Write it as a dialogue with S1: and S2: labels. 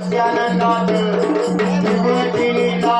S1: आनंदात दिवटी लाळ